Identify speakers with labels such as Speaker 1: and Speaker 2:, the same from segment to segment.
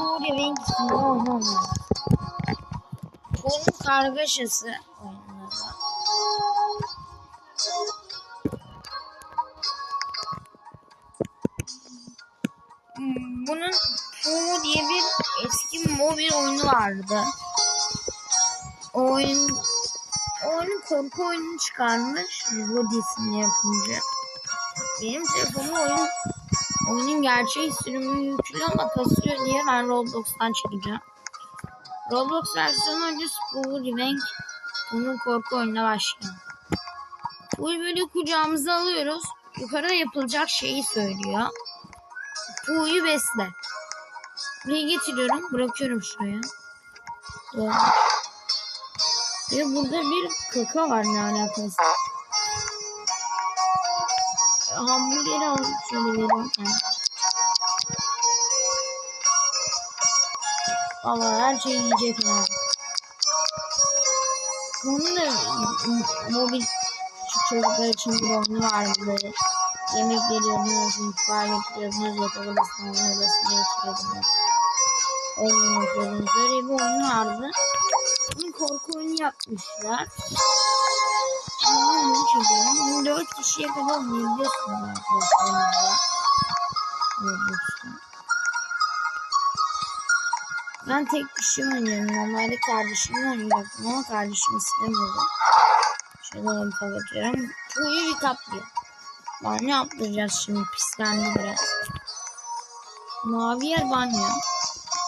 Speaker 1: Fury Wing isminde oyun oynuyoruz. Fury'nin kargaşası. Hmm, Bunun Fury diye bir eski mobil oyunu vardı. O oyun o oyunun korku oyununu çıkarmış. Rodi isimli yapımcı. Benim telefonum oyun oyunun gerçeği sürümü yüklü ama kasıyor diye ben Roblox'tan çekeceğim. Roblox versiyonu önce Spool Revenge bunun korku oyununa başlıyor. Bu böyle kucağımıza alıyoruz. Yukarıda yapılacak şeyi söylüyor. Pu'yu besle. Buraya getiriyorum. Bırakıyorum şuraya. Doğru. Ve burada bir kaka var ne alakası. Şöyle vereyim. Yani. Valla her şey yiyecek yani. Bunun da mobil çocuklar için bir oyunu vardı böyle. Yemek veriyordunuz, mutfağa götürüyordunuz, yatak odasına, oyun odasına götürüyordunuz. Oyun yapıyordunuz. Öyle bir oyun vardı. Bunu korku oyunu yapmışlar. Ama bunu çekelim. Bunu 4 kişiye kadar oynayabiliyorsunuz. Ben tek kişi oynuyorum. Normalde kardeşimle oynayacaktım ama kardeşim istemiyordu. Şöyle onu kapatıyorum. Bir kaplıyor. Banyo yaptıracağız şimdi. Pislendi biraz. Mavi yer banyo.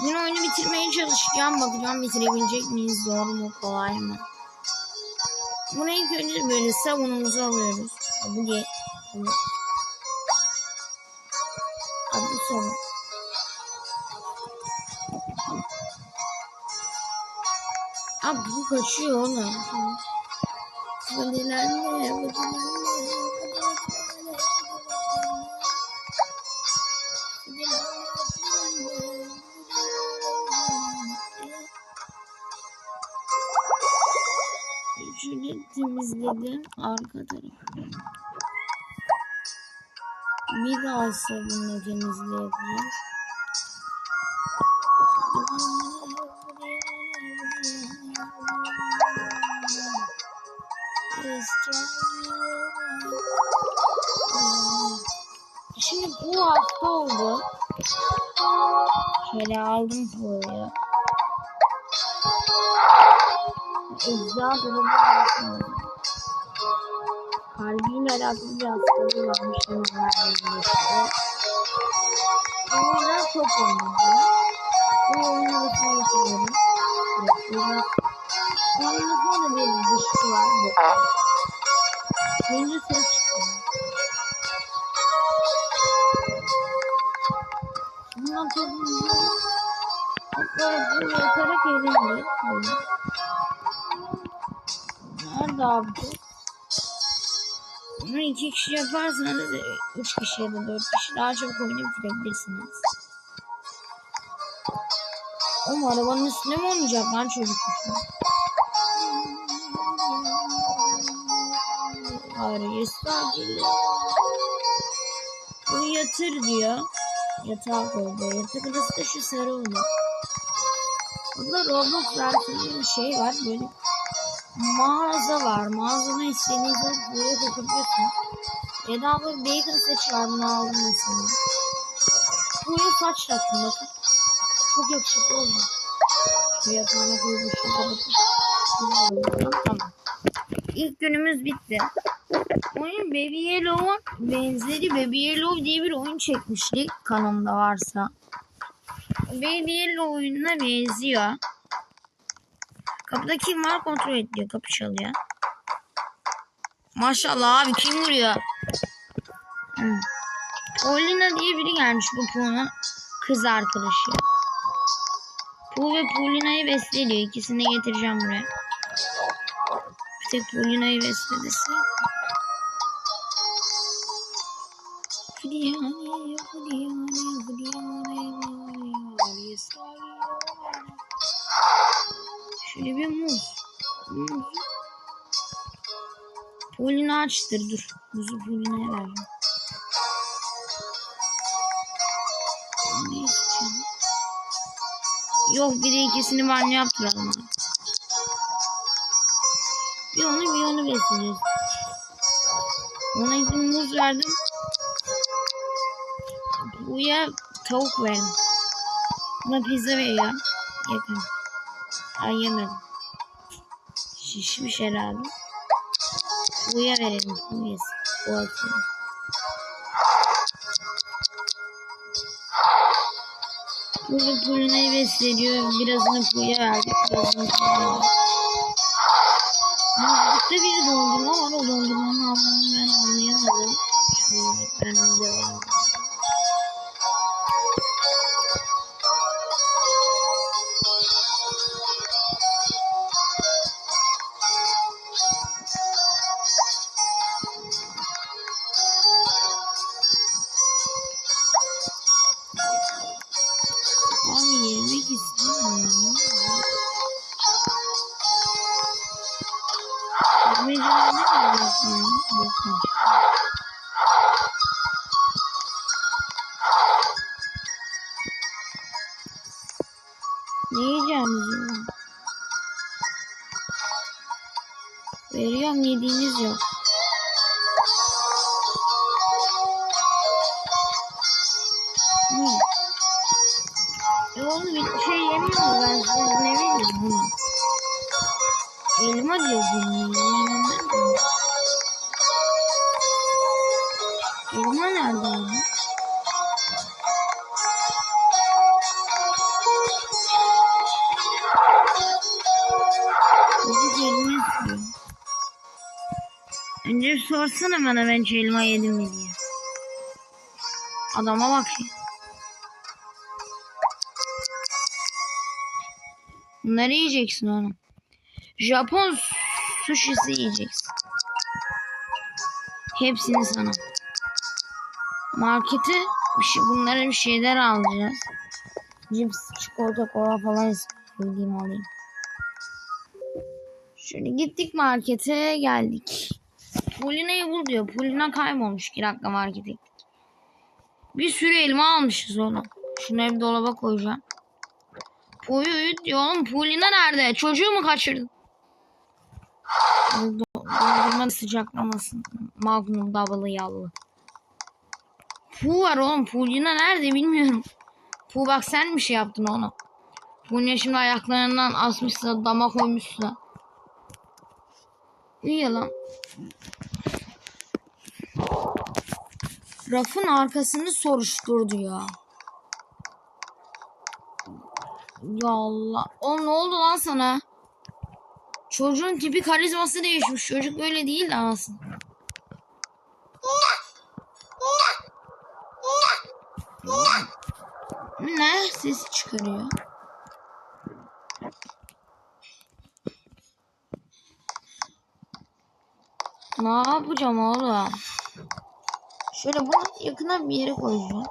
Speaker 1: Yine oyunu bitirmeye çalışacağım. Bakacağım bitirebilecek miyiz? Zor mu? Kolay mı? Bunu ilk önce böyle savunumuzu alıyoruz. Bu bu. Abi bu savun. Abi bu kaçıyor oğlum. Vadilerle, Şöyle temizledim arka. Bir daha sabunla temizleyebiliriz. Şimdi bu hafta oldu. Şöyle aldım buraya. Ecza dolabı aldım. Kalbiyle alakalı bir hastalığı varmış. İlgili. Bu oyunlar çok oynadı. Bu oyunu arasına getiriyorum. Bakıyoruz. Oyunumuzda da bir dışkı var. Birinci ses çıkıyor. Bundan tozumuzu hatta bu yatarak eğleneceğiz. Nerede abi bu? Bunu iki kişi yaparsanız üç kişi ya da dört kişi daha çabuk oyunu bitirebilirsiniz. Oğlum arabanın üstüne mi oynayacak lan çocuk? Hayır, estağfurullah. Bunu yatır diyor. Yatağa koydu. Yatak odası da şu sarı oldu. Burada Roblox versiyonu bir şey var. Böyle mağaza var. Mağazada istediğinizi buraya takabiliyorsunuz. Abla bacon saçı var. Bunu aldım mesela. Buraya saç taktım bakın. Çok yakışıklı oldu. Şu yatağına koyup şu kapatıp. Tamam. İlk günümüz bitti. Oyun Baby Yellow'un benzeri Baby Yellow diye bir oyun çekmiştik kanalımda varsa. Baby Yellow oyununa benziyor. Kapıda kim var kontrol ediyor. Kapı çalıyor. Maşallah abi kim vuruyor? Hmm. Paulina diye biri gelmiş bu Pu'nun kız arkadaşı. Pu ve Paulina'yı besliyor. İkisini de getireceğim buraya. Bir tek Paulina'yı beslediyse. Hudiyane, hudiyane, Şöyle bir muz. Muz. Polina açtır dur. Muzu Polina'ya vereceğim. Ne istiyorsun? Yok bir de ikisini banyo yaptıralım. Bir onu bir onu besleyeceğiz. Ona bir muz verdim. Buya tavuk verdim. Buna pizza veriyorum. Yakın. Ay yemedim. Şişmiş herhalde. Buya verelim. Bu yesin. Bu atıyor. Burada Pulina'yı besleniyor. Birazını Puya verdik. Birazını Puya verdik. Muzlukta bir dondurma var. O dondurmanın anlamını ben anlayamadım. Şöyle ben de devam edeyim. Mu? Ben size ne vereyim buna? Elma diyor bunun. Nerede? Elma nerede abi? Önce sorsana bana ben elma yedim mi diye. Adama bak ya. Bunları yiyeceksin oğlum. Japon sushisi yiyeceksin. Hepsini sana. Markete bir şey, bunlara bir şeyler alacağız. Cips, çikolata, kola falan istediğim alayım. Şöyle gittik markete geldik. Pulina'yı bul diyor. Pulina kaybolmuş. İki dakika markete gittik. Bir sürü elma almışız oğlum. Şunu bir dolaba koyacağım. Puyu diyor oğlum. Pulina nerede? Çocuğu mu kaçırdın? Do- Dondurma sıcaklamasın. Magnum double yallı. Pu var oğlum. Pulina nerede bilmiyorum. Pu bak sen bir şey yaptın onu. Pulina şimdi ayaklarından asmışsa dama koymuşsa. İyi lan. Rafın arkasını soruşturdu ya. Ya Allah. Oğlum ne oldu lan sana? Çocuğun tipi karizması değişmiş. Çocuk böyle değil de aslında. Ne? Ses çıkarıyor. Ne yapacağım oğlum? Şöyle bunu yakına bir yere koyacağım.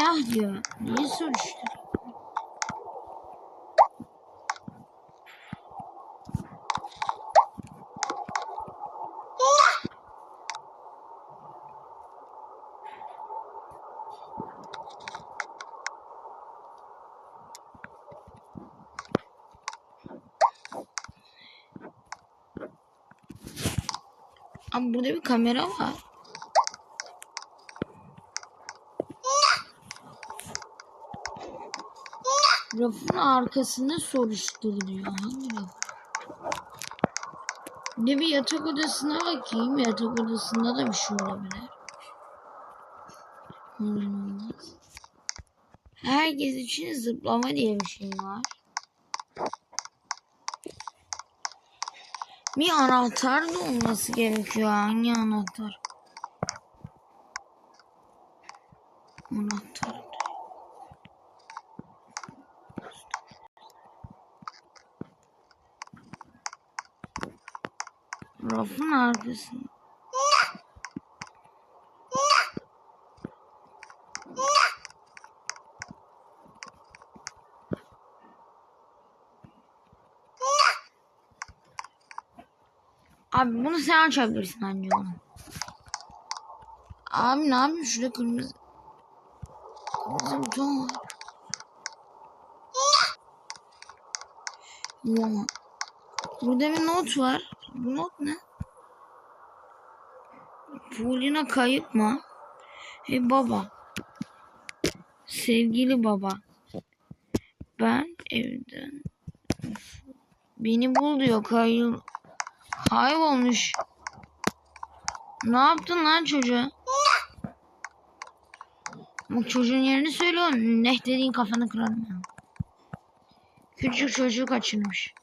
Speaker 1: Buraya ne ah diyor? Niye soruştur? Abi burada bir kamera var. Rafın arkasını soruştur diyor. Hangi raf? De bir yatak odasına bakayım. Yatak odasında da bir şey olabilir. Olmaz. Herkes için zıplama diye bir şey var. Bir anahtar da olması gerekiyor. Hangi anahtar? Anahtar. Rafın arkasında. Abi bunu sen açabilirsin anca onu. Abi ne yapayım şurada kırmızı. Kırmızı buton var. Ya. Burada bir not var. Bu not ne? Paulina kayıp mı? Hey baba. Sevgili baba. Ben evden Beni bul diyor kayıl. Kaybolmuş. Ne yaptın lan çocuğa? Bak çocuğun yerini oğlum. Ne dediğin kafanı kırarım ya. Küçük çocuğu kaçırmış.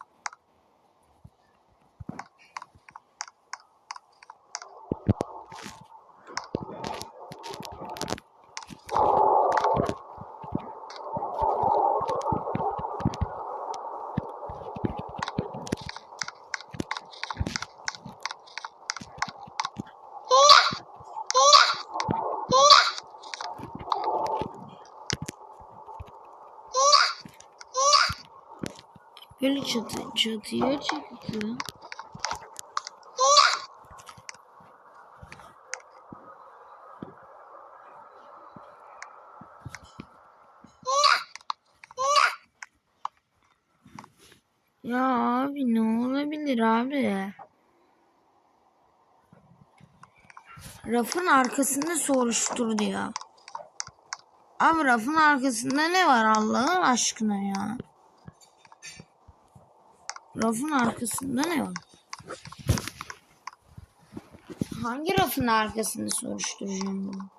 Speaker 1: Böyle çatı, çatıya çıktı. Ya abi ne olabilir abi? Rafın arkasında soruştur diyor. Abi rafın arkasında ne var Allah'ın aşkına ya? Rafın arkasında ne var? Hangi rafın arkasında soruşturacağım bunu?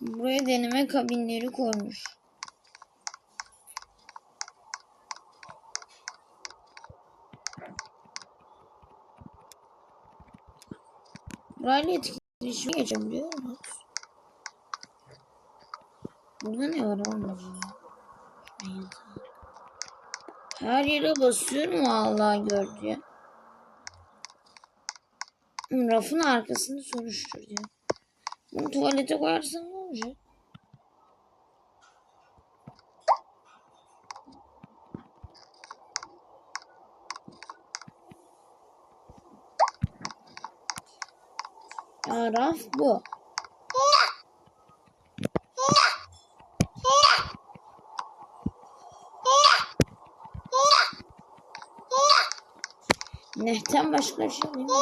Speaker 1: Buraya deneme kabinleri koymuş. Burayla etkileşime geçebiliyor muyuz? Burada ne var oğlum? Her yere basıyorum vallahi gördü ya. Rafın arkasını soruştur diyor. Bunu tuvalete koyarsan ne olacak? Ya raf bu. Nehten başka bir şey değil mi?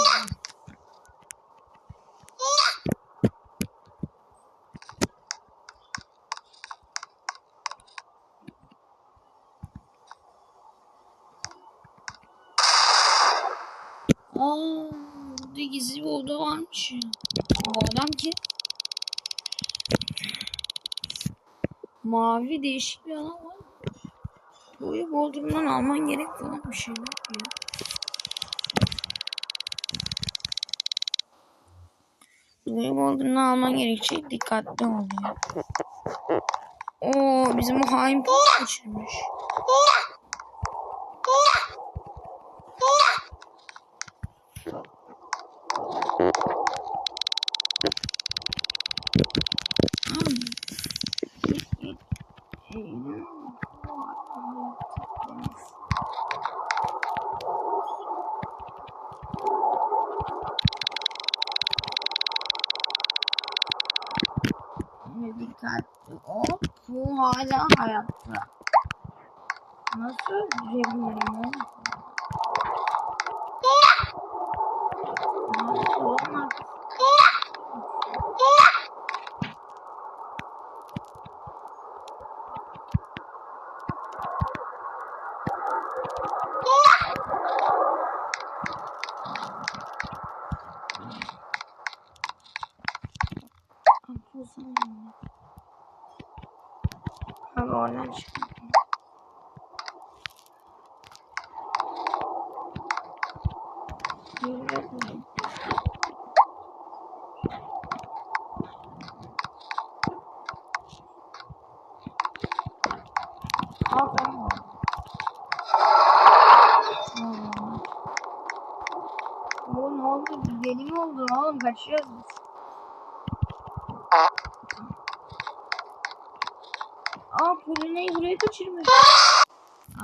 Speaker 1: Aa, burada gizli bir oda varmış. ya. Bu adam ki mavi değişik bir adam var. Burayı Bodrum'dan alman gerek falan bir şey yok ya. Burayı Bodrum'dan alman gerekecek. Dikkatli ol ya. Oo, bizim o hain kaçırmış. Ve dikkatli ol. Bu hala hayatta. Nasıl öldürebilirim oğlum? Nasıl olmaz? Abi oradan çıkıyor. Aferin. O ne oldu? Deli mi oldun oğlum? Kaçıyoruz biz. buraya kaçırma.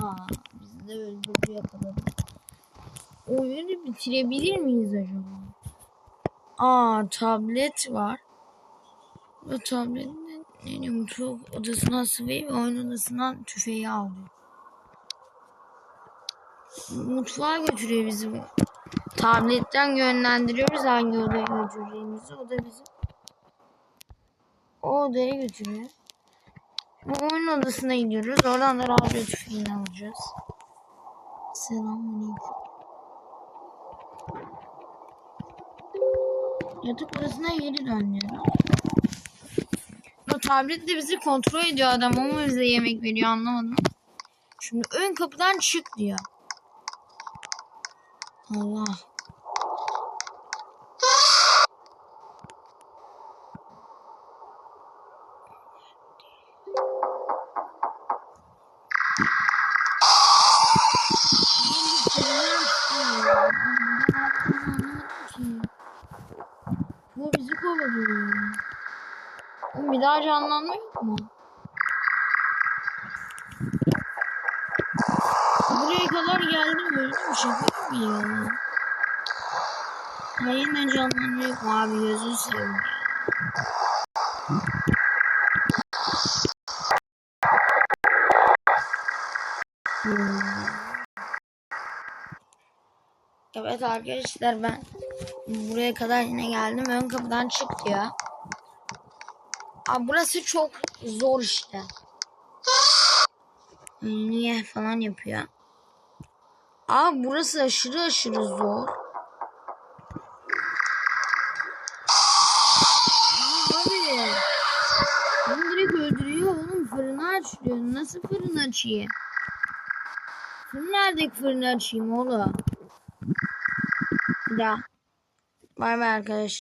Speaker 1: Aa, biz de öldürücü şey yapalım. Oyunu bitirebilir miyiz acaba? Aa, tablet var. Ve tabletin yani mutfak odasından sıvayı ve oyun odasından tüfeği alıyor. Mutfağa götürüyor bizi bu. Tabletten yönlendiriyoruz hangi odaya götüreceğimizi. O da bizi o odaya götürüyor. Şimdi oyun odasına gidiyoruz. Oradan da radyo tüfeğini alacağız. Selamünaleyküm. Yatak odasına geri dönüyorum. O tablet de bizi kontrol ediyor adam. O mu bize yemek veriyor anlamadım. Şimdi ön kapıdan çık diyor. Allah. Bu bizi kovalıyor. Oğlum bir daha canlanma yok mu? Buraya kadar geldim şey yok mu ya? Ya yine canlanma yok mu abi gözünü seveyim. Hmm. Evet arkadaşlar ben buraya kadar yine geldim. Ön kapıdan çık diyor. Abi burası çok zor işte. Niye falan yapıyor. Abi burası aşırı aşırı zor. Abi. Beni direkt öldürüyor oğlum fırını açıyor. Nasıl fırın açayım? Fırın nerede fırını açayım oğlum? Daha. Bay bay arkadaşlar.